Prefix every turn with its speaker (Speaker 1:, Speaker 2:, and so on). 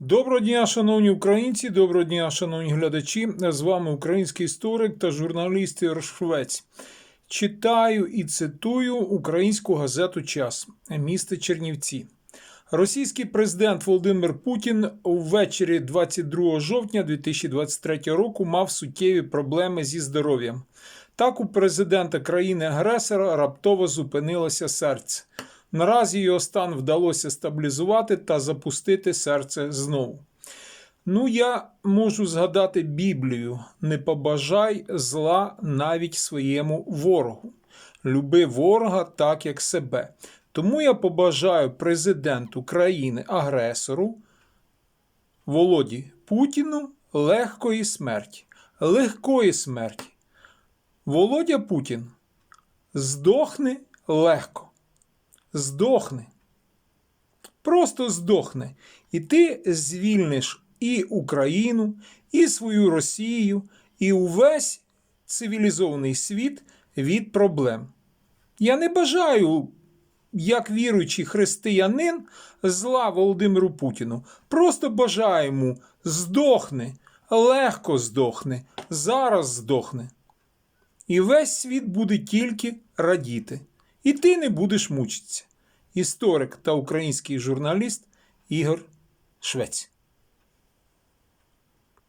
Speaker 1: Доброго дня, шановні українці, доброго дня, шановні глядачі. З вами український історик та журналіст Ігор Швець. Читаю і цитую українську газету Час місто Чернівці. Російський президент Володимир Путін увечері 22 жовтня 2023 року мав суттєві проблеми зі здоров'ям. Так у президента країни-агресора раптово зупинилося серце. Наразі його стан вдалося стабілізувати та запустити серце знову. Ну, я можу згадати Біблію: не побажай зла навіть своєму ворогу. Люби ворога так, як себе. Тому я побажаю президенту країни-агресору Володі Путіну легкої смерті. Легкої смерті. Володя Путін здохне легко здохне. Просто здохне. І ти звільниш і Україну, і свою Росію, і увесь цивілізований світ від проблем. Я не бажаю, як віруючий християнин, зла Володимиру Путіну. Просто бажаю йому здохне, легко здохне, зараз здохне. І весь світ буде тільки радіти. І ти не будеш мучитися. Історик та український журналіст Ігор Швець.